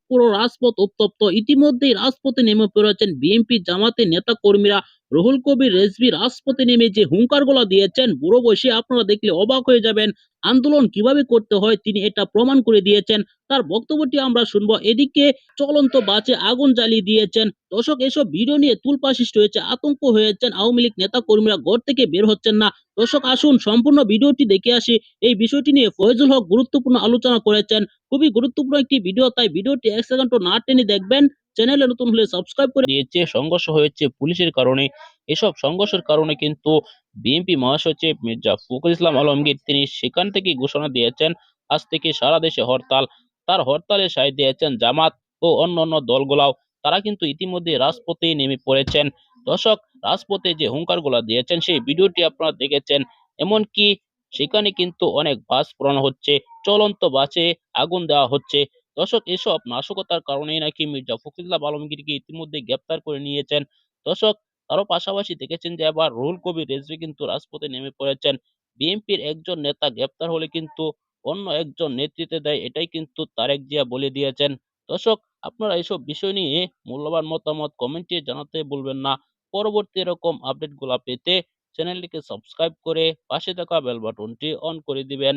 পুরো রাজপথ উত্তপ্ত। ইতিমধ্যেই রাজপথে নেমে পড়েছেন বিএনপি জামাতের নেতা কর্মীরা রুহুল কবির রেজভি রাজপথে নেমে যে হুঙ্কারগুলো দিয়েছেন, বুড়ো বসে আপনারা দেখলে অবাক হয়ে যাবেন। আন্দোলন কীভাবে করতে হয় তিনি এটা প্রমাণ করে দিয়েছেন। তার বক্তব্যটি আমরা শুনব। এদিকে চলন্ত বাসে আগুন জ্বালিয়ে দিয়েছেন। দর্শক, এসব ভিডিও নিয়ে তুলপা সৃষ্টি হয়েছে, আতঙ্ক হয়েছেন। আওয়ামী লীগ নেতা কর্মীরা ঘর থেকে বের হচ্ছেন না। দর্শক, আসুন সম্পূর্ণ ভিডিওটি দেখে আসি। এই বিষয়টি নিয়ে ফয়জুল হক গুরুত্বপূর্ণ আলোচনা করেছেন। খুবই গুরুত্বপূর্ণ একটি ভিডিও, তাই ভিডিওটি এক সেকেন্ড না টেনে দেখবেন। চ্যানেলে নতুন হলে সাবস্ক্রাইব করে দিয়েছে, সংঘর্ষ হয়েছে পুলিশের কারণে। এসব সংঘর্ষের কারণে কিন্তু বিএনপি মহাসচিব মির্জা ফখরুল ইসলাম আলমগীর, তিনি সেখান থেকে ঘোষণা দিয়েছেন, আজ থেকে সারা দেশে হরতাল। তার হরতালে সায় দিয়েছেন জামাত ও অন্যান্য দলগুলাও। তারা কিন্তু ইতিমধ্যে রাজপথে নেমে পড়েছেন। দর্শক, রাজপথে যে হুঙ্কারগুলা দিয়েছেন, সেই ভিডিওটি আপনারা দেখেছেন। এমনকি সেখানে কিন্তু অনেক বাস পোড়ানো হচ্ছে, চলন্ত বাসে আগুন দেওয়া হচ্ছে। দর্শক, এসব নাশকতার কারণেই নাকি মির্জা ফখরুল্লাহ আলমগীরকে ইতিমধ্যে গ্রেপ্তার করে নিয়েছেন। দর্শক, তারও পাশাপাশি দেখেছেন যে আবার রুহুল কবির রেজভি কিন্তু রাজপথে নেমে পড়েছেন। বিএনপির একজন নেতা গ্রেপ্তার হলে কিন্তু অন্য একজন নেতৃত্বে দেয়, এটাই কিন্তু তারেক জিয়া বলে দিয়েছেন। দর্শক, আপনারা এসব বিষয় নিয়ে মূল্যবান মতামত কমেন্টে জানাতে ভুলবেন না। পরবর্তী এরকম আপডেটগুলো পেতে চ্যানেলটিকে সাবস্ক্রাইব করে পাশে থাকা বেল বাটনটি অন করে দিবেন।